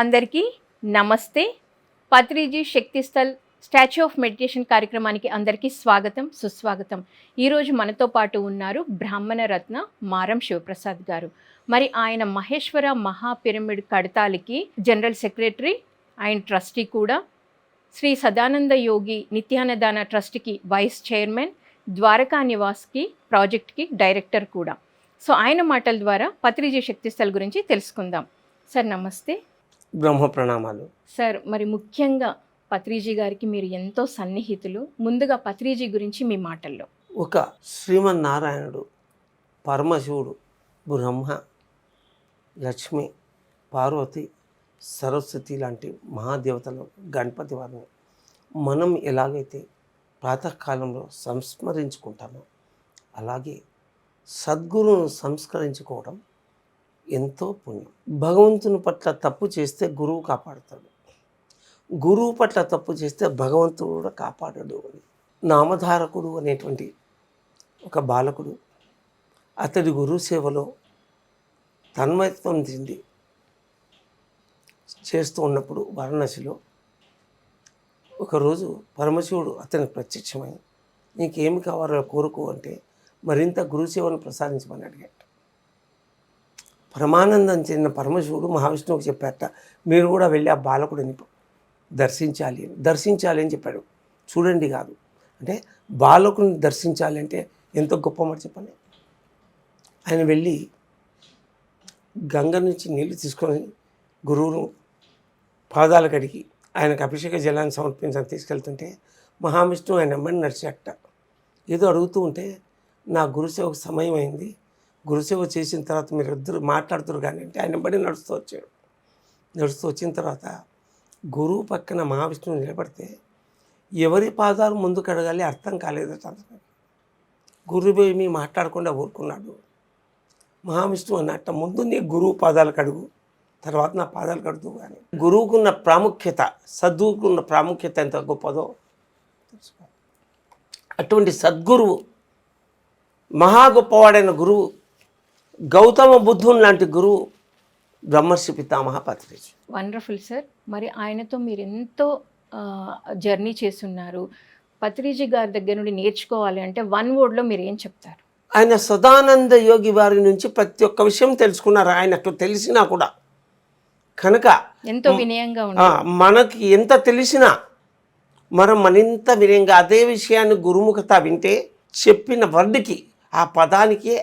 అందరికీ నమస్తే. Patriji Shaktisthal statue of meditation కార్యక్రమానికి అందరికీ స్వాగతం సుస్వాగతం. ఈరోజు మనతో పాటు ఉన్నారు బ్రాహ్మణ రత్న మారం శివప్రసాద్ గారు. మరి ఆయన మహేశ్వర మహా పిరమిడ్ కడతాలికి జనరల్ సెక్రటరీ ఆయన ట్రస్టీ కూడా. శ్రీ సదానంద యోగి నిత్యానదాన ట్రస్ట్కి వైస్ చైర్మన్ ద్వారకా నివాస్కి ప్రాజెక్ట్కి డైరెక్టర్ కూడా. సో ఆయన మాటల ద్వారా పత్రిజీ శక్తిస్థల్ గురించి తెలుసుకుందాం. సార్ నమస్తే. బ్రహ్మ ప్రణామాలు. సార్ మరి ముఖ్యంగా పత్రిజీ గారికి మీరు ఎంతో సన్నిహితులు. ముందుగా పత్రిజీ గురించి మీ మాటల్లో. ఒక శ్రీమన్నారాయణుడు పరమశివుడు బ్రహ్మ లక్ష్మి పార్వతి సరస్వతి లాంటి మహాదేవతలు గణపతి వారిని మనం ఎలాగైతే ప్రాతకాలంలో సంస్మరించుకుంటామో అలాగే సద్గురువును సంస్కరించుకోవడం ఎంతో పుణ్యం. భగవంతుని పట్ల తప్పు చేస్తే గురువు కాపాడుతాడు. గురువు పట్ల తప్పు చేస్తే భగవంతుడు కూడా కాపాడడు అని. నామధారకుడు అనేటువంటి ఒక బాలకుడు అతడి గురు సేవలో తన్మయత్వం చెంది చేస్తూ ఉన్నప్పుడు వారణాసిలో ఒకరోజు పరమశివుడు అతనికి ప్రత్యక్షమై నీకేమి కావాలో కోరుకో అంటే మరింత గురుసేవను ప్రసాదించమని అడిగాడు. పరమానందం చెందిన పరమశివుడు మహావిష్ణువుకు చెప్పారట మీరు కూడా వెళ్ళి ఆ బాలకుడిని దర్శించాలి అని దర్శించాలి అని చెప్పాడు. చూడండి కాదు. అంటే బాలకుని దర్శించాలి అంటే ఎంతో గొప్ప మాట చెప్పండి. ఆయన వెళ్ళి గంగ నుంచి నీళ్ళు తీసుకొని గురువును పాదాల కడిగి ఆయనకు అభిషేక జలాన్ని సమర్పించని తీసుకెళ్తుంటే మహావిష్ణువు ఆయన అమ్మని నడిచేట ఏదో అడుగుతూ ఉంటే నా గురుసేవకు సమయం అయింది. గురుసేవ చేసిన తర్వాత మీరు ఇద్దరు మాట్లాడుతురు కానీ అంటే ఆయన బడి నడుస్తూ వచ్చాడు. నడుస్తూ వచ్చిన తర్వాత గురువు పక్కన మహావిష్ణువు నిలబడితే ఎవరి పాదాలు ముందు కడగాలి అర్థం కాలేదట అతను గురువు ఏమీ మాట్లాడకుండా ఊరుకున్నాడు. మహావిష్ణువు అన్నట్ట ముందు నీ గురువు పాదాలు కడుగు తర్వాత నా పాదాలు కడుతూ కానీ గురువుకున్న ప్రాముఖ్యత సద్గురుకున్న ప్రాముఖ్యత ఎంత గొప్పదో తెలుసుకో అటువంటి సద్గురువు మహా గొప్పవాడైన గురువు గౌతమ బుద్ధుని లాంటి గురువు బ్రహ్మర్షి పితామహ పత్రిజీ వండర్ఫుల్ సార్ మరి ఆయనతో మీరు ఎంతో జర్నీ చేస్తున్నారు. పత్రిజీ గారి దగ్గర నుండి నేర్చుకోవాలి అంటే వన్ వర్డ్లో మీరు ఏం చెప్తారు? ఆయన సదానంద యోగి వారి నుంచి ప్రతి ఒక్క విషయం తెలుసుకున్నారు. ఆయనకు తెలిసినా కూడా. కనుక ఎంతో వినయంగా మనకి ఎంత తెలిసినా మనం మరింత వినయంగా అదే విషయాన్ని గురుముఖత వింటే చెప్పిన వర్డ్కి ఆ పదానికి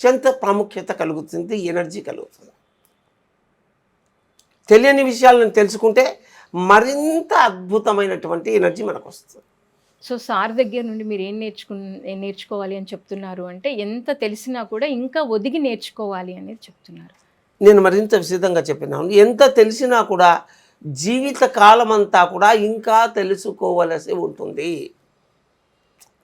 అత్యంత ప్రాముఖ్యత కలుగుతుంది ఎనర్జీ కలుగుతుంది. తెలియని విషయాలను తెలుసుకుంటే మరింత అద్భుతమైనటువంటి ఎనర్జీ మనకు వస్తుంది సో సార్ దగ్గర నుండి మీరు ఏం నేర్చుకు నేర్చుకోవాలి అని చెప్తున్నారు అంటే ఎంత తెలిసినా కూడా ఇంకా ఒదిగి నేర్చుకోవాలి అనేది చెప్తున్నారు. నేను మరింత విశదంగా చెప్పినాను. ఎంత తెలిసినా కూడా జీవిత కాలం అంతా కూడా ఇంకా తెలుసుకోవలసి ఉంటుంది.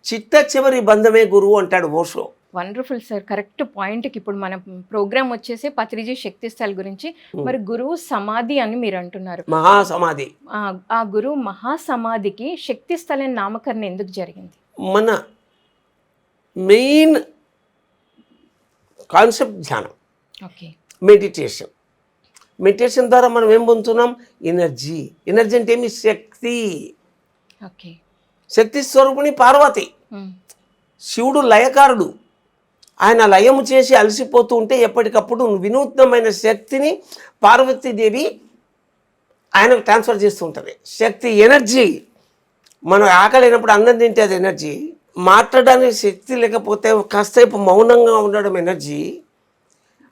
చిట్ట చివరి బంధమే గురువు అంటాడు ఓషో. వండర్ఫుల్ సార్ కరెక్ట్ పాయింట్కి ఇప్పుడు మన ప్రోగ్రామ్ వచ్చేసి పత్రిజీ శక్తి స్థల్ గురించి మరి గురువు సమాధి అని మీరు అంటున్నారు. మహాసమాధి. ఆ- ఆ గురువు మహాసమాధికి శక్తి స్థలం నామకరణం ఎందుకు జరిగింది? మన మెయిన్ కాన్సెప్ట్ ధ్యానం. ఓకే. మెడిటేషన్. మెడిటేషన్ ద్వారా మనం ఏం పొందుతున్నాం? ఎనర్జీ. ఎనర్జీ అంటే ఏమి? శక్తి. ఓకే. శక్తి స్వరూపిణి పార్వతి. శివుడు లయకారుడు. ఆయన లయము చేసి అలసిపోతూ ఉంటే ఎప్పటికప్పుడు వినూత్నమైన శక్తిని పార్వతీదేవి ఆయనకు ట్రాన్స్ఫర్ చేస్తూ ఉంటుంది. శక్తి ఎనర్జీ మనం ఆకలి అయినప్పుడు అన్నం తింటే అది ఎనర్జీ మాట్లాడడానికి శక్తి లేకపోతే కాసేపు మౌనంగా ఉండడం ఎనర్జీ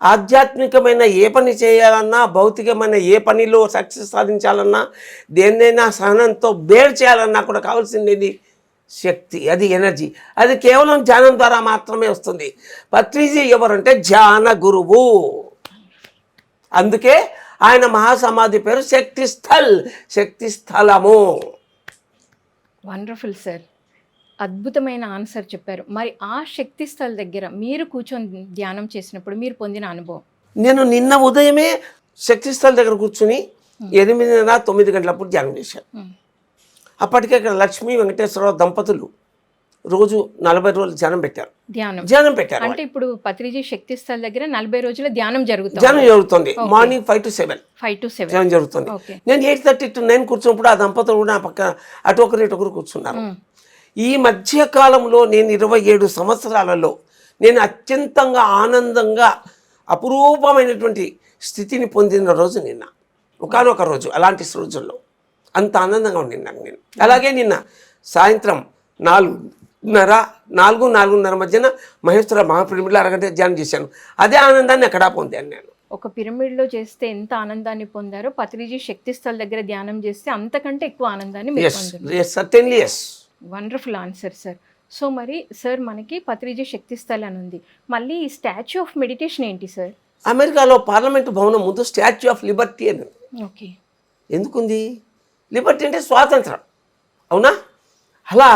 ఆధ్యాత్మికమైన ఏ పని చేయాలన్నా భౌతికమైన ఏ పనిలో సక్సెస్ సాధించాలన్నా దేన్నైనా సహనంతో బేర్ చేయాలన్నా కూడా కావాల్సింది శక్తి అది ఎనర్జీ. అది కేవలం ధ్యానం ద్వారా మాత్రమే వస్తుంది. పత్రిజీ ఎవరంటే ధ్యాన గురువు. అందుకే ఆయన మహాసమాధి పేరు శక్తి స్థల్ శక్తి స్థలము. వండర్ఫుల్ సార్ అద్భుతమైన ఆన్సర్ చెప్పారు. మరి ఆ శక్తి స్థల్ దగ్గర మీరు కూర్చొని ధ్యానం చేసినప్పుడు మీరు పొందిన అనుభవం? నేను నిన్న ఉదయమే శక్తి స్థల్ దగ్గర కూర్చుని ఎనిమిదిన్నర తొమ్మిది గంటలప్పుడు ధ్యానం చేశాను. Hmm. అప్పటికే ఇక్కడ లక్ష్మీ వెంకటేశ్వరరావు దంపతులు రోజు నలభై రోజులు ధ్యానం పెట్టారు. ధ్యానం. ధ్యానం పెట్టారు అంటే ఇప్పుడు పత్రిజీ శక్తి స్థల్ దగ్గర నలభై రోజుల ధ్యానం జరుగుతుంది. ధ్యానం జరుగుతుంది. Morning five to seven. Five to seven. ధ్యానం జరుగుతుంది. నేను ఎయిట్ థర్టీ టు నైన్ కూర్చున్నప్పుడు ఆ దంపతులు కూడా నా పక్క అటు ఒకరు ఇటు ఒకరు కూర్చున్నారు. ఈ మధ్య కాలంలో నేను ఇరవై ఏడు సంవత్సరాలలో నేను అత్యంతంగా ఆనందంగా అపురూపమైనటువంటి స్థితిని పొందిన రోజు నిన్న. ఒకనొక రోజు అలాంటి రోజుల్లో. అంత ఆనందంగా ఉండింది నాకు నేను. అలాగే నిన్న సాయంత్రం నాలుగున్నర నాలుగు నాలుగున్నర మధ్యన మహేశ్వర మహాప్రమిలో అరగంట ధ్యానం చేశాను. అదే ఆనందాన్ని ఎక్కడా పొందాను నేను. ఒక పిరమిడ్లో చేస్తే ఎంత ఆనందాన్ని పొందారో పత్రిజీ శక్తి స్థల్ దగ్గర ధ్యానం చేస్తే అంతకంటే ఎక్కువ ఆనందాన్ని yes certainly wonderful answer sir so మరి సార్ మనకి పత్రిజీ శక్తి స్థల్ అని ఉంది. మళ్ళీ ఈ స్టాచ్యూ ఆఫ్ మెడిటేషన్ ఏంటి సార్ అమెరికాలో పార్లమెంటు భవనం ముందు స్టాచ్యూ ఆఫ్ లిబర్టీ అని. ఓకే ఎందుకుంది? లిబర్టీ అంటే స్వాతంత్రం. అవునా? అలా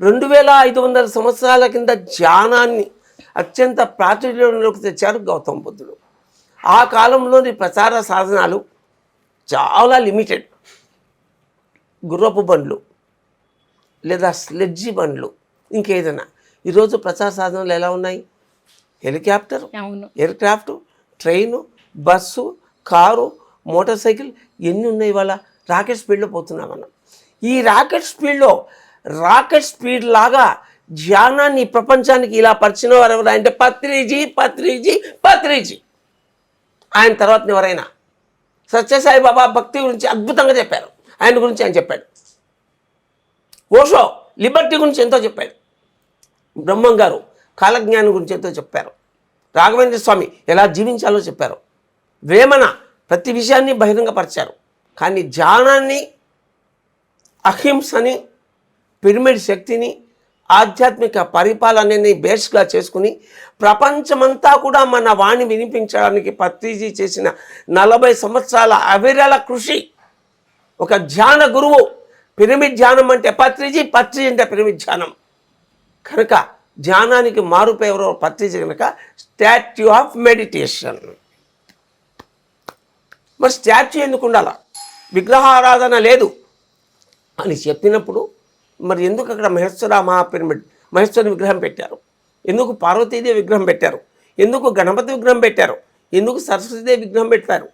రెండు వేల ఐదు వందల సంవత్సరాల కింద ధ్యానాన్ని అత్యంత ప్రాచుర్యంలోకి తెచ్చారు గౌతమ బుద్ధుడు. ఆ కాలంలోని ప్రచార సాధనాలు చాలా లిమిటెడ్. గుర్రపు బండ్లు లేదా స్లెడ్జి బండ్లు ఇంకేదైనా. ఈరోజు ప్రచార సాధనాలు ఎలా ఉన్నాయి? హెలికాప్టర్ అవును. Aircraft train bus car motor cycle ఎన్ని ఉన్నాయి ఇవాళ? రాకెట్ స్పీడ్లో పోతున్నాం మనం. ఈ రాకెట్ స్పీడ్లో రాకెట్ స్పీడ్ లాగా ధ్యానాన్ని ప్రపంచానికి ఇలా పరిచిన వారు ఎవరు? అంటే పత్రిజీ పత్రిజీ పత్రిజీ. ఆయన తర్వాత ఎవరైనా? సత్యసాయి బాబా భక్తి గురించి అద్భుతంగా చెప్పారు. ఆయన గురించి ఆయన చెప్పాడు. ఓషో లిబర్టీ గురించి ఎంతో చెప్పాడు. బ్రహ్మం గారు కాలజ్ఞానం గురించి ఎంతో చెప్పారు. రాఘవేంద్ర స్వామి ఎలా జీవించాలో చెప్పారు. వేమన ప్రతి విషయాన్ని బహిరంగపరిచారు. కానీ ధ్యానాన్ని అహింసని పిరమిడ్ శక్తిని ఆధ్యాత్మిక పరిపాలనని బేస్గా చేసుకుని ప్రపంచమంతా కూడా మన వాణి వినిపించడానికి పత్రిజీ చేసిన నలభై సంవత్సరాల అవిరల కృషి. ఒక ధ్యాన గురువు పిరమిడ్ ధ్యానం అంటే పత్రిజీ పత్రిజీ అంటే పిరమిడ్ ధ్యానం. కనుక ధ్యానానికి మారుపై ఎవరో పత్రిజీ కనుక స్టాచ్యూ ఆఫ్ మెడిటేషన్. మరి స్టాచ్యూ ఎందుకు ఉండాల? విగ్రహారాధన లేదు. అని చెప్పినప్పుడు మరి ఎందుకు అక్కడ మహేశ్వర మహాపిరమిడ్ మహేశ్వరుని విగ్రహం పెట్టారు? ఎందుకు పార్వతీదేవి విగ్రహం పెట్టారు? ఎందుకు గణపతి విగ్రహం పెట్టారు? ఎందుకు సరస్వతీదేవి విగ్రహం పెట్టారు?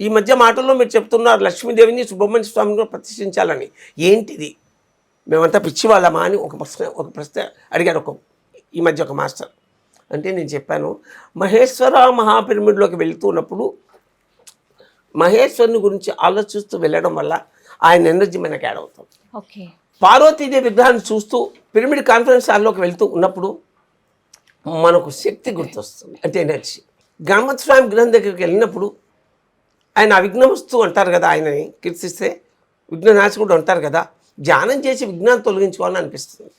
ఈ మధ్య మాటల్లో మీరు చెప్తున్నారు లక్ష్మీదేవిని సుబ్రహ్మణ్య స్వామిని ప్రతిష్ఠించాలని. ఏంటిది? మేమంతా పిచ్చివాళ్ళమా అని ఒక ప్రశ్న ఒక ప్రశ్న అడిగారు ఒక ఈ మధ్య ఒక మాస్టర్. అంటే నేను చెప్పాను మహేశ్వర మహాపిరమిడ్లోకి వెళ్తున్నప్పుడు మహేశ్వరుని గురించి ఆలోచిస్తూ వెళ్ళడం వల్ల ఆయన ఎనర్జీ మనకి యాడ్ అవుతుంది. ఓకే. పార్వతీదేవి విగ్రహాన్ని చూస్తూ పిరమిడ్ కాన్ఫరెన్స్ హాల్లోకి వెళ్తూ ఉన్నప్పుడు మనకు శక్తి గుర్తొస్తుంది అంటే ఎనర్జీ. స్వామి విగ్రహం దగ్గరికి వెళ్ళినప్పుడు ఆయన అవిఘ్నమస్తు అంటారు కదా ఆయనని కీర్తిస్తే విఘ్ననాశకుడు అంటారు కదా ధ్యానం చేసి విఘ్నాన్ని తొలగించుకోవాలని అనిపిస్తుంది.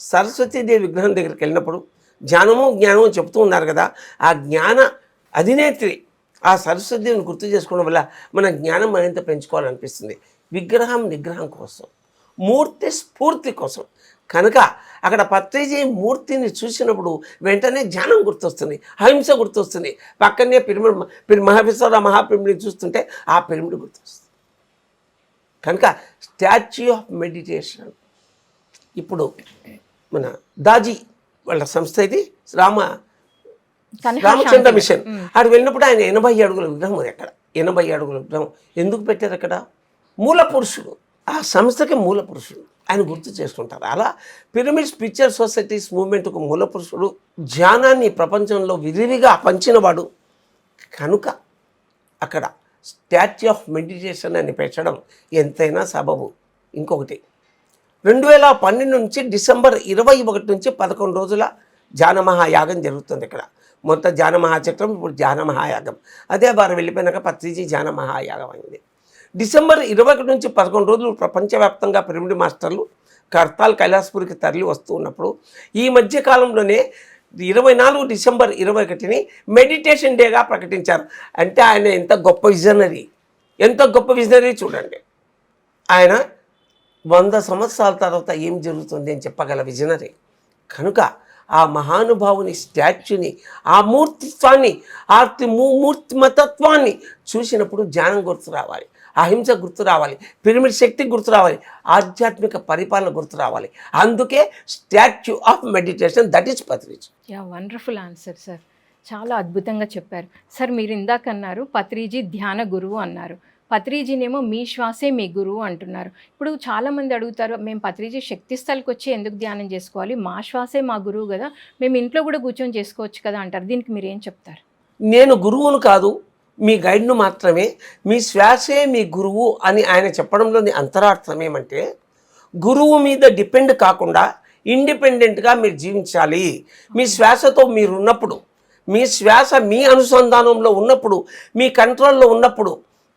సరస్వతీదేవి విగ్రహం దగ్గరికి వెళ్ళినప్పుడు జ్ఞానము జ్ఞానము చెప్తూ ఉన్నారు కదా ఆ జ్ఞాన అధినేత్రి ఆ సరస్వతిని గుర్తు చేసుకోవడం వల్ల మన జ్ఞానం మరింత పెంచుకోవాలనిపిస్తుంది. విగ్రహం నిగ్రహం కోసం మూర్తి స్ఫూర్తి కోసం. కనుక అక్కడ పత్రిజీ మూర్తిని చూసినప్పుడు వెంటనే ధ్యానం గుర్తొస్తుంది అహింస గుర్తొస్తుంది. పక్కనే పిరమిడ్ పిర మహావిశ్వర మహాపిరమిడ్ చూస్తుంటే ఆ పిరమిడ్ గుర్తొస్తుంది. కనుక స్టాచ్యూ ఆఫ్ మెడిటేషన్. ఇప్పుడు మన దాజీ వాళ్ళ సంస్థ ఇది రామ రామచంద్ర. మిషన్. ఆడు వెళ్ళినప్పుడు ఆయన ఎనభై అడుగుల విగ్రహం ఉంది అక్కడ. ఎనభై అడుగుల విగ్రహం ఎందుకు పెట్టారు అక్కడ? మూల పురుషుడు. ఆ సంస్థకి మూల పురుషుడు. ఆయన గుర్తు చేసుకుంటారు. అలా పిరమిడ్ స్పిరిచువల్ సొసైటీస్ మూవ్మెంట్కు మూల పురుషుడు. ధ్యానాన్ని ప్రపంచంలో విరివిగా పంచినవాడు. కనుక అక్కడ స్టాచ్యూ ఆఫ్ మెడిటేషన్ అని పెట్టడం ఎంతైనా సబబు. ఇంకొకటి. రెండు వేల పన్నెండు నుంచి డిసెంబర్ ఇరవై ఒకటి నుంచి పదకొండు రోజుల ధ్యాన మహాయాగం జరుగుతుంది ఇక్కడ. మొత్తం ధ్యాన మహాచక్రం ఇప్పుడు ధ్యాన మహాయాగం. అదే వారు వెళ్ళిపోయినాక పత్రిజీ ధ్యాన మహాయాగం అయింది. డిసెంబర్ ఇరవై ఒకటి నుంచి పదకొండు రోజులు ప్రపంచవ్యాప్తంగా పిరమిడ్ మాస్టర్లు కర్తాల్ కైలాసపూర్కి తరలి వస్తూ ఉన్నప్పుడు ఈ మధ్య కాలంలోనే ఇరవై నాలుగు డిసెంబర్ ఇరవై ఒకటిని మెడిటేషన్ డేగా ప్రకటించారు. అంటే ఆయన ఎంత గొప్ప విజనరీ. ఎంత గొప్ప విజనరీ చూడండి. ఆయన వంద సంవత్సరాల తర్వాత ఏం జరుగుతుంది అని చెప్పగల విజనరీ. కనుక ఆ మహానుభావుని స్టాచ్యూని ఆ మూర్తిత్వాన్ని ఆ మూర్తిమతత్వాన్ని చూసినప్పుడు ధ్యానం గుర్తు రావాలి అహింస గుర్తు రావాలి పిరమిడ్ శక్తి గుర్తు రావాలి ఆధ్యాత్మిక పరిపాలన గుర్తు రావాలి. అందుకే statue of meditation that is Patriji. Yeah wonderful answer sir. చాలా అద్భుతంగా చెప్పారు. సార్ మీరు ఇందాక అన్నారు పత్రిజీ ధ్యాన గురువు అన్నారు. పత్రిజీనేమో మీ శ్వాసే మీ గురువు అంటున్నారు. ఇప్పుడు చాలామంది అడుగుతారు మేము పత్రిజీ శక్తి స్థలికి వచ్చి ఎందుకు ధ్యానం చేసుకోవాలి? మా శ్వాసే మా గురువు కదా మేము ఇంట్లో కూడా కూర్చొని చేసుకోవచ్చు కదా అంటారు. దీనికి మీరు ఏం చెప్తారు? నేను గురువును కాదు మీ గైడ్ను మాత్రమే. మీ శ్వాసే మీ గురువు అని ఆయన చెప్పడంలోని అంతరార్థం ఏమంటే గురువు మీద డిపెండ్ కాకుండా ఇండిపెండెంట్గా మీరు జీవించాలి. మీ శ్వాసతో మీరు ఉన్నప్పుడు మీ శ్వాస మీ అనుసంధానంలో ఉన్నప్పుడు మీ కంట్రోల్లో ఉన్నప్పుడు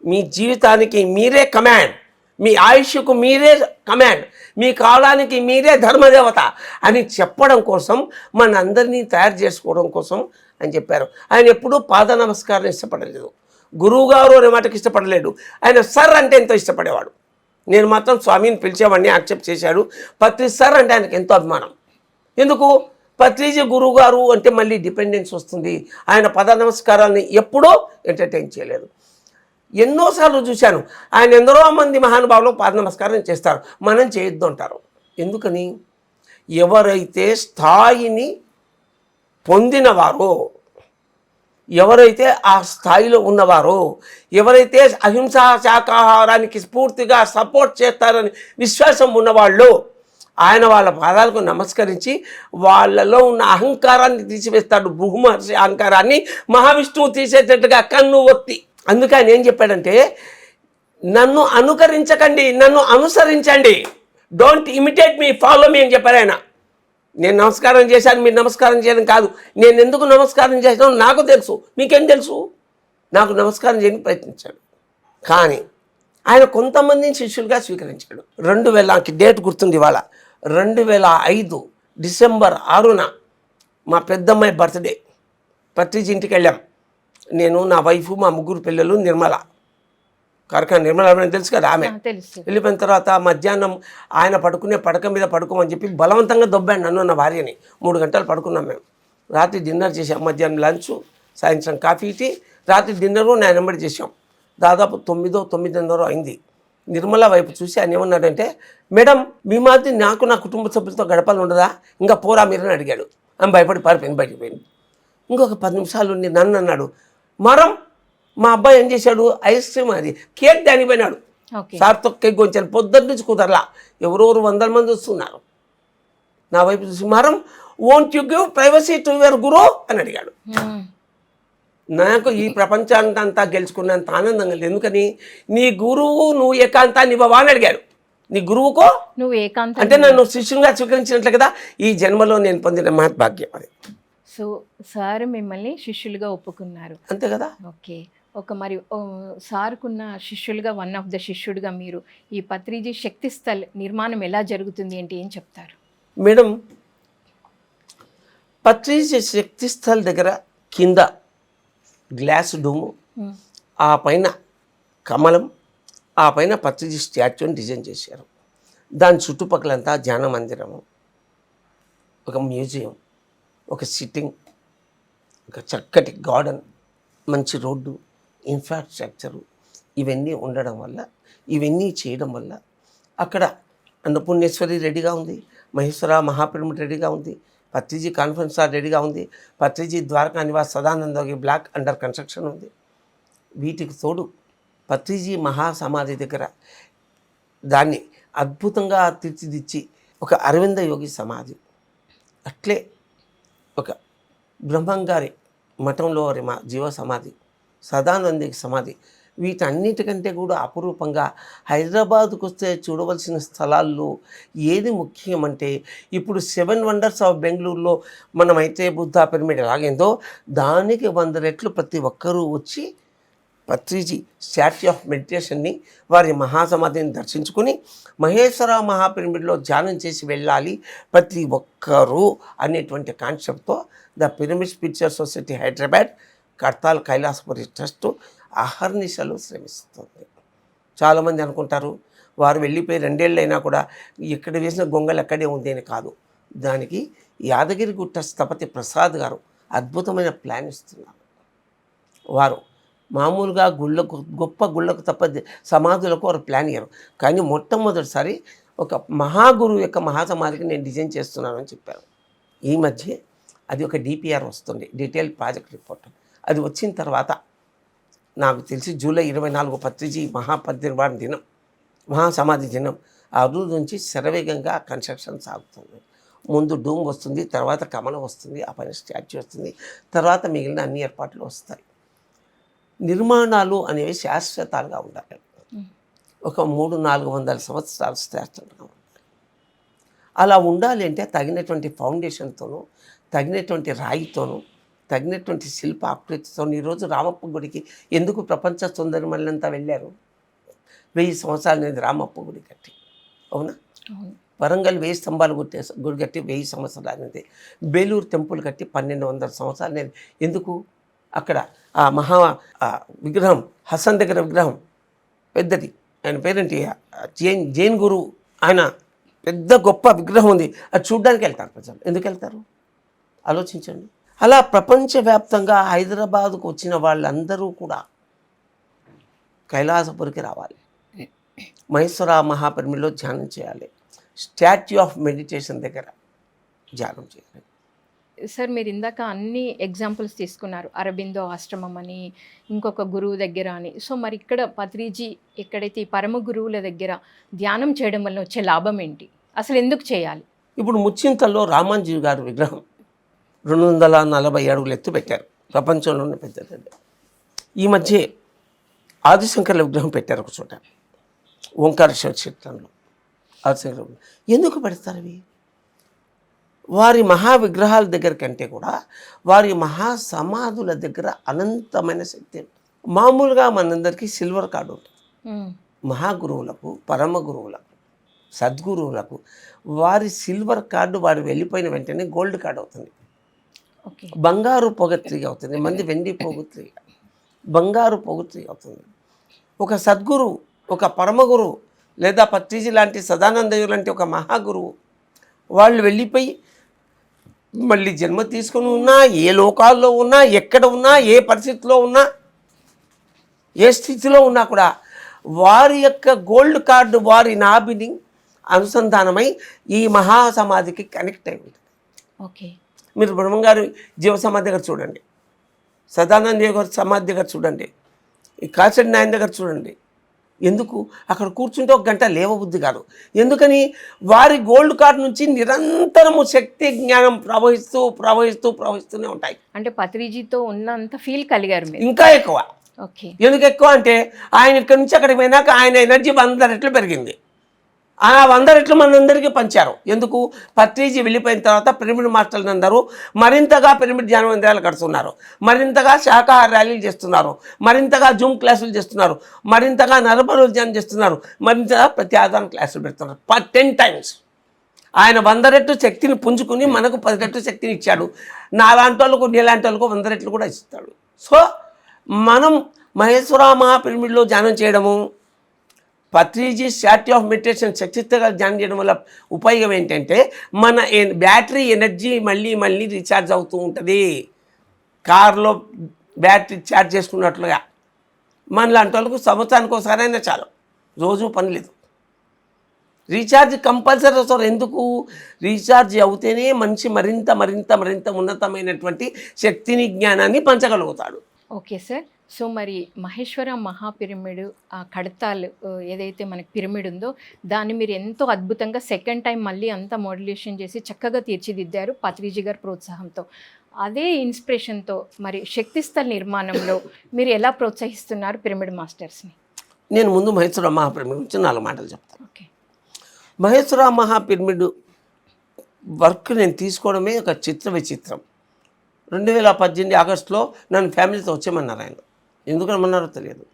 మీ జీవితానికి మీరే కమాండ్ మీ ఆయుష్కు మీరే కమాండ్ మీ కాలానికి మీరే ధర్మదేవత అని చెప్పడం కోసం మనందరినీ తయారు చేసుకోవడం కోసం అని చెప్పారు. ఆయన ఎప్పుడూ పాద నమస్కారం ఇష్టపడలేదు. గురువుగారు అనే మాటకి ఇష్టపడలేడు ఆయన సర్ అంటే ఎంతో ఇష్టపడేవాడు. నేను మాత్రం స్వామిని పిలిచేవాడిని యాక్సెప్ట్ చేశాడు. పత్రి సర్ అంటే ఆయనకి ఎంతో అభిమానం. ఎందుకు? పత్రిజీ గురువుగారు అంటే మళ్ళీ డిపెండెన్స్ వస్తుంది. ఆయన పద నమస్కారాన్ని ఎప్పుడూ ఎంటర్టైన్ చేయలేదు. ఎన్నోసార్లు చూశాను. ఆయన ఎందరో మంది మహానుభావులకు పాద నమస్కారం చేస్తారు. మనం చేయొద్దు అంటారు. ఎందుకని? ఎవరైతే స్థాయిని పొందినవారో ఎవరైతే ఆ స్థాయిలో ఉన్నవారో ఎవరైతే అహింసా శాకాహారానికి స్ఫూర్తిగా సపోర్ట్ చేస్తారని విశ్వాసం ఉన్నవాళ్ళు ఆయన వాళ్ళ పాదాలకు నమస్కరించి వాళ్ళలో ఉన్న అహంకారాన్ని తీసివేస్తాడు. భూమహర్షి అహంకారాన్ని మహావిష్ణువు తీసేటట్టుగా కన్ను ఒత్తి అందుకే ఆయన ఏం చెప్పాడంటే నన్ను అనుకరించకండి నన్ను అనుసరించండి. Don't imitate me follow me అని చెప్పారు ఆయన. నేను నమస్కారం చేశాను మీరు నమస్కారం చేయడం కాదు. నేను ఎందుకు నమస్కారం చేశానో నాకు తెలుసు. మీకేం తెలుసు? నాకు నమస్కారం చేయడానికి ప్రయత్నించాడు. కానీ ఆయన కొంతమందిని శిష్యులుగా స్వీకరించాడు. రెండు వేల నాకు డేట్ గుర్తుంది ఇవాళ. రెండు వేల ఐదు డిసెంబర్ ఆరున మా పెద్దమ్మాయి బర్త్డే. పత్రిజీ ఇంటికి వెళ్ళాం. నేను నా వైఫ్ మా ముగ్గురు పిల్లలు నిర్మల. కార్ఖాన నిర్మల తెలుసు కదా ఆమె. వెళ్ళిపోయిన తర్వాత మధ్యాహ్నం ఆయన పడుకునే పడక మీద పడుకోమని చెప్పి బలవంతంగా దొబ్బాడు నన్ను నా భార్యని. మూడు గంటలు పడుకున్నాం మేము. రాత్రి డిన్నర్ చేసాం మధ్యాహ్నం లంచ్ సాయంత్రం కాఫీ టీ. రాత్రి డిన్నరు నేను వెంబడి చేసాం దాదాపు తొమ్మిదో తొమ్మిదిన్నర అయింది. నిర్మల వైపు చూసి ఆయన ఏమన్నాడంటే మేడం మీ మాదిరి నాకు నా కుటుంబ సభ్యులతో గడపాలి ఉండదా? ఇంకా పోరా మీరని అడిగాడు. ఆమె భయపడి పారిపోయింది బయటికి పోయింది. ఇంకొక పది నిమిషాలు ఉండి నన్ను అన్నాడు మరం. మా అబ్బాయి ఏం చేశాడు? ఐస్ క్రీమ్ అది కేక్ దానికి పోయినాడు ఓకే. సార్తో కేక్ కొంచాను పొద్దున్న నుంచి కుదరలా. ఎవరెవరు వందల మంది వస్తున్నారు. నా వైపు చూసి మరం won't you give privacy to your guru అని అడిగాడు. మ్మ్. నాకు ఈ ప్రపంచాన్ని అంతా గెలుచుకున్నంత ఆనందంగా లేదు. ఎందుకని? నీ గురువు నువ్వు ఏకాంతాన్ని ఇవ్వవా అని అడిగాడు. నీ గురువుకో? నువ్వు ఏకాంతం అంటే నన్ను శిష్యునిగా స్వీకరించినట్లు కదా? ఈ జన్మలో నేను పొందిన మహద్భాగ్యం అది. సో సార్ మిమ్మల్ని శిష్యులుగా ఒప్పుకున్నారు. అంతే కదా? ఓకే. ఒక మరి సార్కున్న శిష్యులుగా వన్ ఆఫ్ ద శిష్యుడిగా మీరు ఈ పత్రిజీ శక్తి స్థల్ నిర్మాణం ఎలా జరుగుతుంది అంటే ఏం చెప్తారు? మేడం పత్రిజీ శక్తి స్థల్ దగ్గర కింద గ్లాస్ డూము. ఆ పైన కమలం ఆ పైన పత్రిజీ స్టాచ్యూని డిజైన్ చేశారు. దాని చుట్టుపక్కలంతా ధ్యాన మందిరము ఒక మ్యూజియం. ఒక సిట్టింగ్ ఒక చక్కటి గార్డెన్ మంచి రోడ్డు ఇన్ఫ్రాస్ట్రక్చరు ఇవన్నీ ఉండడం వల్ల ఇవన్నీ చేయడం వల్ల అక్కడ అన్నపూర్ణేశ్వరి రెడీగా ఉంది మహేశ్వర మహాపిరమిడ్ రెడీగా ఉంది పత్రిజీ కాన్ఫరెన్స్ హాల్ రెడీగా ఉంది పత్రిజీ ద్వారకా నివాస్ సదానందోగి బ్లాక్ అండర్ కన్స్ట్రక్షన్ ఉంది. వీటికి తోడు పత్రిజీ మహాసమాధి దగ్గర దాన్ని అద్భుతంగా తీర్చిదిచ్చి ఒక అరవింద యోగి సమాధి. అట్లే ఒక బ్రహ్మంగారి మఠంలో వారి మా జీవ సమాధి సదానంది సమాధి. వీటన్నిటికంటే కూడా అపురూపంగా హైదరాబాద్కు వస్తే చూడవలసిన స్థలాల్లో ఏది ముఖ్యమంటే ఇప్పుడు సెవెన్ వండర్స్ ఆఫ్ బెంగళూరులో మనమైతే బుద్ధా పిరమిడ్ ఎలాగైందో దానికి వంద రెట్లు ప్రతి ఒక్కరూ వచ్చి పత్రిజీ స్టాచ్యూ ఆఫ్ మెడిటేషన్ని వారి మహాసమాధిని దర్శించుకుని మహేశ్వర మహాపిరమిడ్లో ధ్యానం చేసి వెళ్ళాలి ప్రతి ఒక్కరూ అనేటువంటి కాన్సెప్ట్తో the pyramid picture society Hyderabad Kadthal Kailasapuri trust అహర్నిశలు శ్రమిస్తుంది. చాలామంది అనుకుంటారు వారు వెళ్ళిపోయి రెండేళ్ళు అయినా కూడా ఇక్కడ వేసిన గొంగలు ఎక్కడే ఉంది అని కాదు. దానికి యాదగిరిగుట్ట స్థపతి ప్రసాద్ గారు అద్భుతమైన ప్లాన్ ఇస్తున్నారు. వారు మామూలుగా గుళ్ళకు గొప్ప గుళ్ళకు తప్ప సమాధులకు వారు ప్లాన్ చేయరు కానీ మొట్టమొదటిసారి ఒక మహాగురువు యొక్క మహాసమాధికి నేను డిజైన్ చేస్తున్నాను అని చెప్పారు. ఈ మధ్య అది ఒక డిపిఆర్ వస్తుంది డీటెయిల్ ప్రాజెక్ట్ రిపోర్ట్. అది వచ్చిన తర్వాత నాకు తెలిసి జూలై ఇరవై నాలుగు పత్రిజీ మహాపద్నిర్వాణ దినం మహాసమాధి దినం. ఆ రోజు నుంచి శరవేగంగా కన్స్ట్రక్షన్ సాగుతుంది. ముందు డూమ్ వస్తుంది తర్వాత కమలం వస్తుంది ఆ పైన స్టాచ్యూ వస్తుంది తర్వాత మిగిలిన అన్ని ఏర్పాట్లు వస్తాయి. నిర్మాణాలు అనేవి శాశ్వతాలుగా ఉండాలి. ఒక మూడు నాలుగు వందల సంవత్సరాలు శాశ్వతంగా ఉండాలి. అలా ఉండాలి అంటే తగినటువంటి ఫౌండేషన్తోనూ తగినటువంటి రాయితోనూ తగినటువంటి శిల్ప ఆకృతితో ఈరోజు రామప్ప గుడికి ఎందుకు ప్రపంచ సుందరి మళ్ళంతా వెళ్ళారు? వెయ్యి సంవత్సరాలు అనేది రామప్ప గుడి కట్టి. అవునా? వరంగల్ వెయ్యి స్తంభాలు గుట్టే గుడి కట్టి వెయ్యి సంవత్సరాలు అనేది బేలూరు టెంపుల్ కట్టి పన్నెండు వందల సంవత్సరాలు అనేది ఎందుకు? అక్కడ ఆ మహా విగ్రహం హసన్ దగ్గర విగ్రహం పెద్దది. ఆయన పేరేంటి? జైన్ జైన్ గురు. ఆయన పెద్ద గొప్ప విగ్రహం ఉంది. అది చూడ్డానికి వెళ్తారు ప్రజలు. ఎందుకు వెళ్తారు? ఆలోచించండి. అలా ప్రపంచవ్యాప్తంగా హైదరాబాద్కు వచ్చిన వాళ్ళందరూ కూడా కైలాసపురికి రావాలి. మహేశ్వర మహాపరిమిలో ధ్యానం చేయాలి. స్టాచ్యూ ఆఫ్ మెడిటేషన్ దగ్గర ధ్యానం చేయాలి. సార్ మీరు ఇందాక అన్ని ఎగ్జాంపుల్స్ తీసుకున్నారు. అరబిందో ఆశ్రమం అని ఇంకొక గురువు దగ్గర అని. సో మరి ఇక్కడ పత్రిజీ ఎక్కడైతే ఈ పరమ గురువుల దగ్గర ధ్యానం చేయడం వల్ల వచ్చే లాభం ఏంటి? అసలు ఎందుకు చేయాలి? ఇప్పుడు ముచ్చింతల్లో రామాంజీ గారు విగ్రహం రెండు వందల నలభై అడుగులు ఎత్తు పెట్టారు. ప్రపంచంలోనే పెద్ద ఈ మధ్య ఆదిశంకర్ల విగ్రహం పెట్టారు ఒక చోట. ఓంకారేశ్వర క్షేత్రంలో ఆదిశంకర్ ఎందుకు పెడతారు అవి? వారి మహా విగ్రహాల దగ్గర కంటే కూడా వారి మహా సమాధుల దగ్గర అనంతమైన శక్తి ఉంటుంది. మామూలుగా మనందరికీ సిల్వర్ కార్డు ఉంటుంది. మహాగురువులకు పరమ గురువులకు సద్గురువులకు వారి సిల్వర్ కార్డు వారు వెళ్ళిపోయిన వెంటనే గోల్డ్ కార్డు అవుతుంది. బంగారు పొగత్రిగా అవుతుంది. మంది వెండి పొగత్రి బంగారు పొగత్రి అవుతుంది. ఒక సద్గురు ఒక పరమగురు లేదా పత్రిజీ లాంటి సదానందయ్య లాంటి ఒక మహాగురువు వాళ్ళు వెళ్ళిపోయి మళ్ళీ జన్మ తీసుకొని ఉన్నా ఏ లోకాల్లో ఉన్నా ఎక్కడ ఉన్నా ఏ పరిస్థితిలో ఉన్నా ఏ స్థితిలో ఉన్నా కూడా వారి యొక్క గోల్డ్ కార్డు వారి నాభిని అనుసంధానమై ఈ మహాసమాధికి కనెక్ట్ అయి ఉంటుంది. ఓకే. మీరు బ్రహ్మంగారి జీవ సమాధి దగ్గర చూడండి. సదానంద గారి సమాధి దగ్గర చూడండి. ఈ కాశీ నాయన దగ్గర చూడండి. ఎందుకు? అక్కడ కూర్చుంటే ఒక గంట లేవబుద్ధి కాదు. ఎందుకని? వారి గోల్డ్ కార్డ్ నుంచి నిరంతరము శక్తి జ్ఞానం ప్రవహిస్తూ ప్రవహిస్తూ ప్రవహిస్తూనే ఉంటాయి. అంటే పత్రిజీతో ఉన్నంత ఫీల్ కలిగారు ఇంకా ఎక్కువ. ఓకే ఎందుకు ఎక్కువ అంటే ఆయన ఇక్కడి నుంచి అక్కడికి పోయినాక ఆయన ఎనర్జీ వంద రెట్లు పెరిగింది. ఆ వంద రెట్లు మనందరికీ పంచారు. ఎందుకు? పత్రిజీ వెళ్ళిపోయిన తర్వాత పిరమిడ్ మాస్టర్లు అందరూ మరింతగా పిరమిడ్ ధ్యాన మందిరాలు కడుతున్నారు. మరింతగా శాకాహార ర్యాలీలు చేస్తున్నారు. మరింతగా జూమ్ క్లాసులు చేస్తున్నారు. మరింతగా నరబరులు ధ్యానం చేస్తున్నారు. మరింతగా ప్రతి ఆదాయం క్లాసులు పెడుతున్నారు. Per ten times. ఆయన వంద రెట్లు శక్తిని పుంజుకుని మనకు పది రెట్లు శక్తిని ఇచ్చాడు. నాలాంటి వాళ్ళకు నీలాంటి వాళ్ళకు వంద రెట్లు కూడా ఇస్తాడు. సో మనం మహేశ్వర మహాపిరమిడ్లో ధ్యానం చేయడము పత్రీజీ స్టాట్యూ ఆఫ్ మెడిటేషన్ శక్తిగా ధ్యానం చేయడం వల్ల ఉపయోగం ఏంటంటే మన బ్యాటరీ ఎనర్జీ మళ్ళీ మళ్ళీ రీఛార్జ్ అవుతూ ఉంటుంది. కార్లో బ్యాటరీ ఛార్జ్ చేసుకున్నట్లుగా. మన లాంటి వాళ్ళకు సంవత్సరానికి ఒకసారైనా చాలు. రోజు పని లేదు. రీఛార్జ్ కంపల్సరీ వస్తారు ఎందుకు? రీఛార్జ్ అవుతేనే మనిషి మరింత మరింత మరింత ఉన్నతమైనటువంటి శక్తిని జ్ఞానాన్ని పంచగలుగుతాడు. Okay sir. సో మరి మహేశ్వర మహా పిరమిడ్ ఆ కడతాల్ ఏదైతే మనకి పిరమిడ్ ఉందో దాన్ని మీరు ఎంతో అద్భుతంగా సెకండ్ టైం మళ్ళీ అంతా మోడ్యులేషన్ చేసి చక్కగా తీర్చిదిద్దారు పత్రిజీ గారి ప్రోత్సాహంతో. అదే ఇన్స్పిరేషన్తో మరి శక్తిస్థల్ నిర్మాణంలో మీరు ఎలా ప్రోత్సహిస్తున్నారు పిరమిడ్ మాస్టర్స్ని? నేను ముందు మహేశ్వర మహాపిరమిడ్ గురించి నాలుగు మాటలు చెప్తాను. ఓకే. మహేశ్వర మహాపిరమిడ్ వర్క్ నేను తీసుకోవడమే ఒక చిత్ర విచిత్రం. రెండు వేల పద్దెనిమిది ఆగస్టులో నన్ను ఫ్యామిలీతో వచ్చేయమన్నారు ఆయన. ఎందుకు రమ్మన్నారో తెలియదు.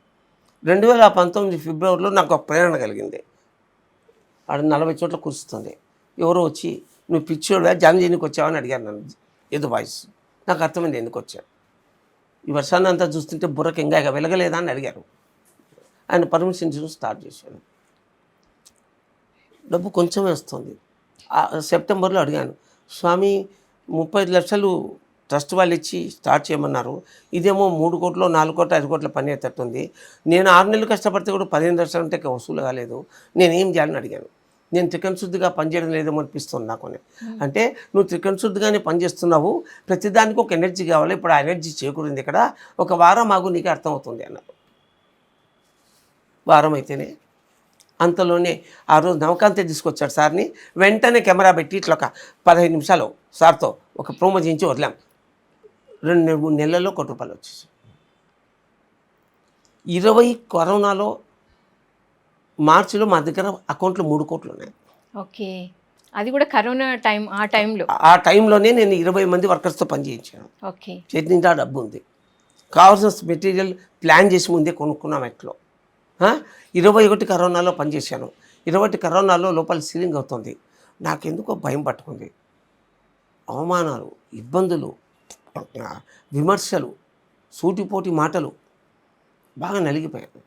రెండు వేల పంతొమ్మిది ఫిబ్రవరిలో నాకు ఒక ప్రేరణ కలిగింది. ఆడ నలభై చోట్ల కూర్చుతుంది ఎవరో వచ్చి నువ్వు పిచ్చోడుగా జాయిన్ చేయడానికి వచ్చావని అడిగారు నన్ను. ఏదో వాయిస్. నాకు అర్థమైంది ఎందుకు వచ్చాను ఈ వర్షాన్ని అంతా చూస్తుంటే బుర్రకి ఇంకా వెలగలేదా అని అడిగారు. ఆయన పర్మిషన్ చూసి స్టార్ట్ చేశాను డబ్బు కొంచెమే వస్తుంది. సెప్టెంబర్లో అడిగాను. స్వామి ముప్పై లక్షలు ట్రస్ట్ వాళ్ళు ఇచ్చి స్టార్ట్ చేయమన్నారు. ఇదేమో మూడు కోట్లు నాలుగు కోట్లు ఐదు కోట్ల పని అయ్యేటట్టుంది. నేను ఆరు నెలలు కష్టపడితే కూడా పదిహేను లక్షలు అంటే వసూలు కాలేదు. నేను ఏం చేయాలని అడిగాను. నేను త్రికరణ శుద్ధిగా పనిచేయడం లేదేమో అనిపిస్తుంది నాకు. అంటే నువ్వు త్రికరణ శుద్ధిగానే పనిచేస్తున్నావు. ప్రతిదానికి ఒక ఎనర్జీ కావాలి. ఇప్పుడు ఆ ఎనర్జీ చేకూరింది ఇక్కడ. ఒక వారం ఆగు నీకు అర్థమవుతుంది అన్నారు. వారం అయితేనే అంతలోనే ఆ రోజు నవకాంతే తీసుకొచ్చాడు సార్ని. వెంటనే కెమెరా పెట్టి ఇట్లా ఒక పదహైదు నిమిషాలు సార్తో ఒక ప్రోమో చేయించి వదిలాం. రెండు మూడు నెలల్లో కోటి రూపాయలు వచ్చేసి. ఇరవై కరోనాలో మార్చిలో మా దగ్గర అకౌంట్లో మూడు కోట్లు ఉన్నాయి. ఓకే. అది కూడా కరోనా టైం ఆ టైంలో? ఆ టైంలోనే నేను ఇరవై మంది వర్కర్స్తో పనిచేయించాను ఓకే. చేతి నిండా డబ్బు ఉంది కావాల్సిన మెటీరియల్ ప్లాన్ చేసి ముందే కొనుక్కున్నాం ఎట్లో. ఇరవై ఒకటి కరోనాలో పనిచేశాను ఇరవై ఒకటి కరోనాలో లోపల సీలింగ్ అవుతుంది. నాకెందుకో భయం పట్టుకుంది. అవమానాలు ఇబ్బందులు. విమర్శలు సూటిపోటి మాటలు బాగా నలిగిపోయాను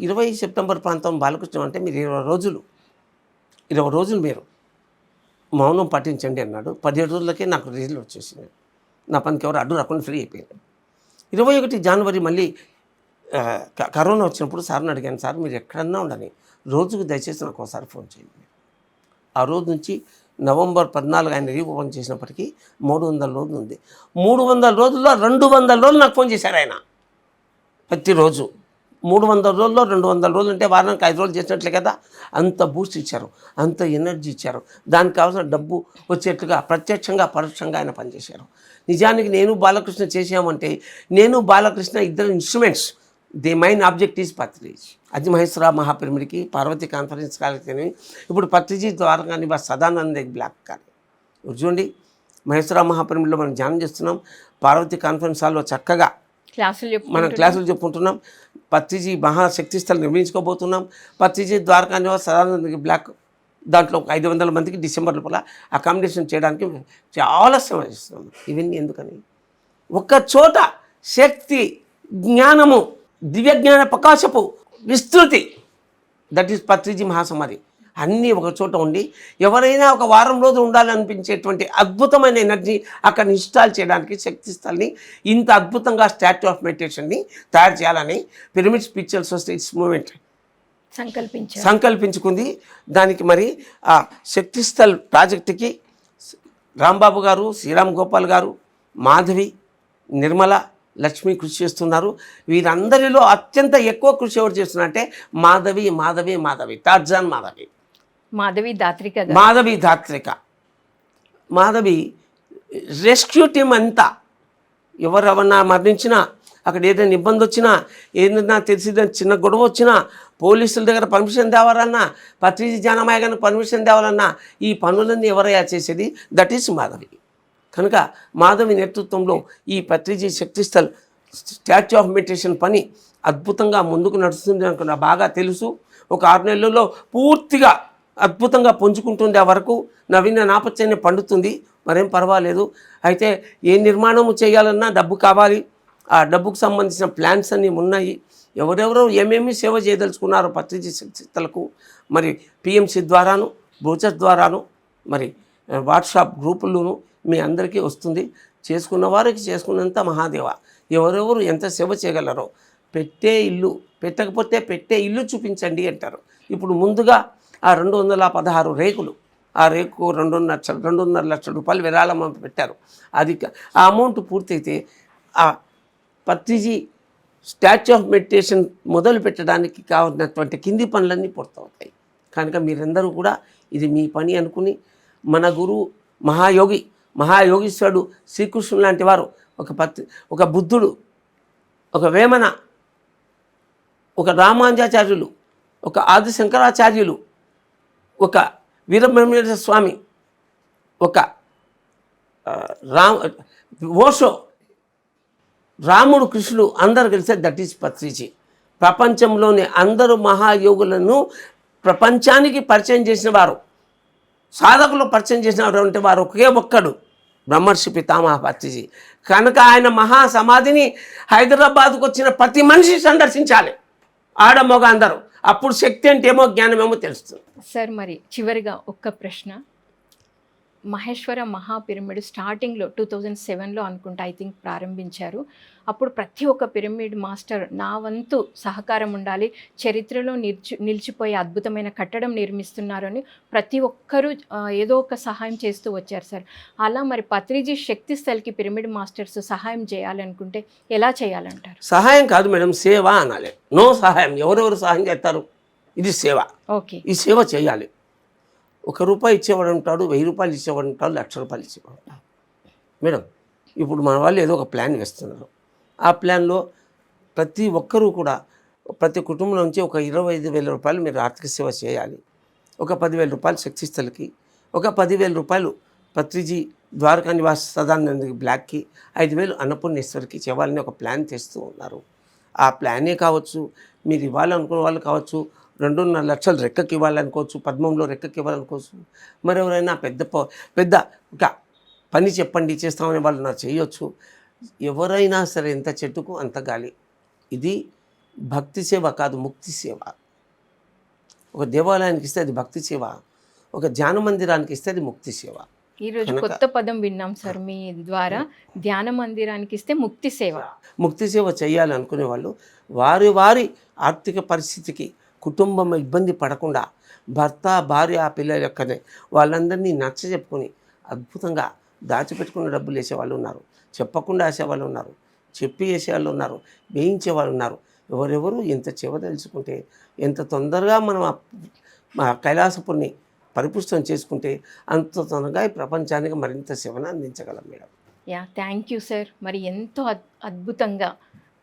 ఇరవై సెప్టెంబర్ ప్రాంతం బాలకృష్ణ అంటే మీరు ఇరవై రోజులు ఇరవై రోజులు మీరు మౌనం పాటించండి అన్నాడు. పదిహేడు రోజులకే నాకు రిజల్ట్ వచ్చేసింది. నా పనికి ఎవరు అడ్డు రాకుండా ఫ్రీ అయిపోయింది ఇరవై ఒకటి జనవరి మళ్ళీ క- కరోనా వచ్చినప్పుడు సార్ని అడిగాను సార్ మీరు ఎక్కడన్నా ఉండని రోజుకు దయచేసి నాకు ఒకసారి ఫోన్ చేయండి. ఆ రోజు నుంచి నవంబర్ పద్నాలుగు ఆయన రీఓపెన్ ఓపెన్ చేసినప్పటికీ మూడు వందల రోజులు ఉంది. మూడు వందల రోజుల్లో రెండు వందల రోజులు నాకు ఫోన్ చేశారు ఆయన. ప్రతిరోజు. మూడు వందల రోజుల్లో రెండు వందల రోజులు అంటే వారానికి ఐదు రోజులు చేసినట్లే కదా? అంత బూస్ట్ ఇచ్చారు. అంత ఎనర్జీ ఇచ్చారు. దానికి కావాల్సిన డబ్బు వచ్చేట్లుగా ప్రత్యక్షంగా పరోక్షంగా ఆయన పనిచేశారు. నిజానికి నేను బాలకృష్ణ చేసామంటే నేను బాలకృష్ణ ఇద్దరు instruments the main object is Patriji. అది మహేశ్వర మహాపిరమిడికి పార్వతి కాన్ఫరెన్స్ కాలేజీ ఇప్పుడు పత్రిజీ ద్వారకా నివాస్ సదానంద బ్లాక్ కానీ చూడండి మహేశ్వర మహాపిరమిడ్లో మనం ధ్యానం చేస్తున్నాం. పార్వతి కాన్ఫరెన్స్ హాల్లో చక్కగా క్లాసులు మనం క్లాసులు చెప్పుకుంటున్నాం. పత్రిజీ మహాశక్తి స్థలం నిర్మించుకోబోతున్నాం. పత్రిజీ ద్వారకా నివాస్ సదానంద బ్లాక్. దాంట్లో ఒక ఐదు వందల మందికి డిసెంబర్ లోపల అకామిడేషన్ చేయడానికి చాలా శ్రమ చేస్తున్నాం. ఇవన్నీ ఎందుకని? ఒక చోట శక్తి జ్ఞానము దివ్య జ్ఞాన ప్రకాశపు విస్తృతి. దట్ ఈస్ పత్రిజీ మహాసమాధి అన్నీ ఒక చోట ఉండి ఎవరైనా ఒక వారం రోజులు ఉండాలనిపించేటువంటి అద్భుతమైన ఎనర్జీ అక్కడ ఇన్స్టాల్ చేయడానికి శక్తి స్థల్ని ఇంత అద్భుతంగా స్టాట్యూ ఆఫ్ మెడిటేషన్ని తయారు చేయాలని పిరమిడ్ స్పిరిచువల్ సొసైటీస్ మూవ్మెంట్ సంకల్పించారు. సంకల్పించుకుంది. దానికి మరి ఆ శక్తి స్థల్ ప్రాజెక్టుకి రాంబాబు గారు శ్రీరామ్ గోపాల్ గారు మాధవి నిర్మల లక్ష్మి కృషి చేస్తున్నారు. వీరందరిలో అత్యంత ఎక్కువ కృషి ఎవరు చేస్తున్నారంటే Madhavi Madhavi Madhavi. Tarzan Madhavi. Madhavi Dathrika garu. Madhavi Dhatrika. Madhavi rescue team అంతా. ఎవరెవరన్నా మరణించినా అక్కడ ఏదైనా ఇబ్బంది వచ్చినా ఏదైనా తెలిసిన చిన్న గొడవ వచ్చినా పోలీసుల దగ్గర పర్మిషన్ తేవాలన్నా పత్రిజీ జానమాయ గారికి పర్మిషన్ తేవాలన్నా ఈ పనులన్నీ ఎవరయ్యా చేసేది? That is Madhavi. కనుక మాధవి నేతృత్వంలో ఈ Patriji Shaktisthal statue of meditation పని అద్భుతంగా ముందుకు నడుస్తుంది నాకు నాకు బాగా తెలుసు. ఒక ఆరు నెలల్లో పూర్తిగా అద్భుతంగా పుంజుకుంటుంది ఆ వరకు నవీన నాపత్యాన్ని పండుతుంది. మరేం పర్వాలేదు. అయితే ఏ నిర్మాణము చేయాలన్నా డబ్బు కావాలి. ఆ డబ్బుకు సంబంధించిన ప్లాన్స్ అన్నీ ఉన్నాయి. ఎవరెవరో ఏమేమి సేవ చేయదలుచుకున్నారో పత్రిజీ శక్తిస్థలకు మరి పిఎంసి ద్వారాను బ్రోచర్ ద్వారాను మరి వాట్సాప్ గ్రూపులు మీ అందరికీ వస్తుంది. చేసుకున్న వారికి చేసుకున్నంత మహాదేవ. ఎవరెవరు ఎంత సేవ చేయగలరో పెట్టే ఇల్లు పెట్టకపోతే పెట్టే ఇల్లు చూపించండి అంటారు. ఇప్పుడు ముందుగా ఆ రెండు వందల పదహారు రేకులు ఆ రేకు రెండున్నర రెండున్నర లక్షల రూపాయలు విరాళం పెట్టారు. అది ఆ అమౌంట్ పూర్తయితే ఆ పత్రిజీ స్టాచ్యూ ఆఫ్ మెడిటేషన్ మొదలు పెట్టడానికి కావాల్సినటువంటి కింది పనులన్నీ పూర్తవుతాయి. కనుక మీరందరూ కూడా ఇది మీ పని అనుకుని మన గురువు మహాయోగి మహాయోగీశ్వరుడు శ్రీకృష్ణుడు లాంటి వారు ఒక పత్రి ఒక బుద్ధుడు ఒక వేమన ఒక రామానుజాచార్యులు ఒక ఆది శంకరాచార్యులు ఒక వీరబ్రహ్మేశ్వర స్వామి ఒక రామ్ ఓషో రాముడు కృష్ణుడు అందరు కలిసే దట్ ఈస్ పత్రిజీ ప్రపంచంలోని అందరు మహాయోగులను ప్రపంచానికి పరిచయం చేసిన వారు. సాధకులు పరిచయం చేసిన వారు అంటే వారు ఒకే ఒక్కడు బ్రహ్మర్షి పితామహ పత్రిజీ కనుక ఆయన మహా సమాధిని హైదరాబాద్కు వచ్చిన ప్రతి మనిషి సందర్శించాలి. ఆడ అందరూ. అప్పుడు శక్తి అంటే ఏమో జ్ఞానమేమో తెలుస్తుంది. సార్ మరి చివరిగా ఒక్క ప్రశ్న. మహేశ్వర మహా పిరమిడ్ స్టార్టింగ్లో టూ థౌజండ్ సెవెన్లో అనుకుంటా ఐ థింక్ ప్రారంభించారు. అప్పుడు ప్రతి ఒక్క పిరమిడ్ మాస్టర్ నా వంతు సహకారం ఉండాలి చరిత్రలో నిలిచి నిలిచిపోయే అద్భుతమైన కట్టడం నిర్మిస్తున్నారని ప్రతి ఒక్కరూ ఏదో ఒక సహాయం చేస్తూ వచ్చారు సార్. అలా మరి పత్రిజీ శక్తి స్థల్కి పిరమిడ్ మాస్టర్స్ సహాయం చేయాలనుకుంటే ఎలా చేయాలంటారు? సహాయం కాదు మేడం సేవ అనాలి. నో సహాయం. ఎవరెవరు సహాయం చేస్తారు? ఇది సేవ. ఓకే. ఈ సేవ చేయాలి. ఒక రూపాయి ఇచ్చేవాడు ఉంటాడు వెయ్యి రూపాయలు ఇచ్చేవాడు ఉంటాడు లక్ష రూపాయలు ఇచ్చేవాడు ఉంటాడు. మేడం ఇప్పుడు మన వాళ్ళు ఏదో ఒక ప్లాన్ వేస్తున్నారు. ఆ ప్లాన్లో ప్రతి ఒక్కరూ కూడా ప్రతి కుటుంబం నుంచి ఒక ఇరవై ఐదు వేల రూపాయలు మీరు ఆర్థిక సేవ చేయాలి. ఒక పదివేల రూపాయలు శక్తిస్థలకి ఒక పదివేల రూపాయలు పత్రిజీ ద్వారకా నివాస సదానందకి బ్లాక్కి ఐదు వేలు అన్నపూర్ణేశ్వరికి చేయాలని ఒక ప్లాన్ తెస్తూ ఉన్నారు. ఆ ప్లానే కావచ్చు మీరు ఇవ్వాలనుకున్న వాళ్ళు కావచ్చు రెండున్నర లక్షలు రెక్కకి ఇవ్వాలనుకోవచ్చు పద్మంలో రెక్కకి ఇవ్వాలనుకోవచ్చు మరెవరైనా పెద్ద పెద్ద ఒక పని చెప్పండి చేస్తామనే వాళ్ళు నాకు చేయొచ్చు. ఎవరైనా సరే ఎంత చెట్టుకు అంత గాలి. ఇది భక్తి సేవ కాదు ముక్తి సేవ. ఒక దేవాలయానికి ఇస్తే అది భక్తి సేవ. ఒక ధ్యాన మందిరానికి ఇస్తే అది ముక్తి సేవ. ఈరోజు కొత్త పదం విన్నాం సార్ మీ ద్వారా. ధ్యాన మందిరానికి ఇస్తే ముక్తి సేవ. ముక్తి సేవ చేయాలి అనుకునే వాళ్ళు వారి వారి ఆర్థిక పరిస్థితికి కుటుంబం ఇబ్బంది పడకుండా భర్త భార్య ఆ పిల్లల యొక్కనే వాళ్ళందరినీ నచ్చ చెప్పుకొని అద్భుతంగా దాచిపెట్టుకున్న డబ్బులు వేసేవాళ్ళు ఉన్నారు. చెప్పకుండా వేసేవాళ్ళు ఉన్నారు. చెప్పి వేసేవాళ్ళు ఉన్నారు. వేయించే వాళ్ళు ఉన్నారు. ఎవరెవరు ఎంత చెవ తెలుసుకుంటే ఎంత తొందరగా మనం మా కైలాసపుణ్ణి పరిపుష్టం చేసుకుంటే అంత తొందరగా ఈ ప్రపంచానికి మరింత సేవను అందించగలం madam. Yeah thank you sir. మరి ఎంతో అద్- అద్భుతంగా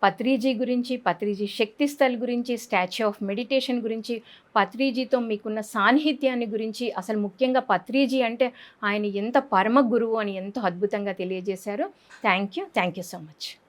పత్రిజీ గురించి పత్రిజీ శక్తి స్థల్ గురించి స్టాచ్యూ ఆఫ్ మెడిటేషన్ గురించి పత్రిజీతో మీకున్న సాన్నిహిత్యాన్ని గురించి అసలు ముఖ్యంగా పత్రిజీ అంటే ఆయన ఎంత పరమ గురువు అని ఎంతో అద్భుతంగా తెలియజేశారు. Thank you. Thank you so much.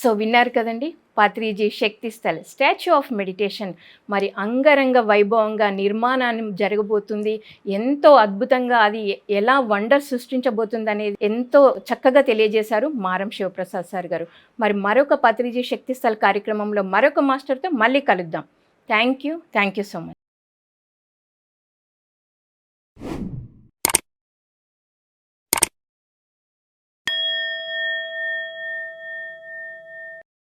So విన్నారు కదండి Patriji Shakti Sthal statue of meditation. మరి అంగరంగ వైభవంగా నిర్మాణాన్ని జరగబోతుంది. ఎంతో అద్భుతంగా అది ఎలా వండర్ సృష్టించబోతుంది అనేది ఎంతో చక్కగా తెలియజేశారు మారం శివప్రసాద్ సార్ గారు. మరి మరొక పత్రిజీ శక్తి స్థల్ కార్యక్రమంలో మరొక మాస్టర్తో మళ్ళీ కలుద్దాం. Thank you. Thank you so much.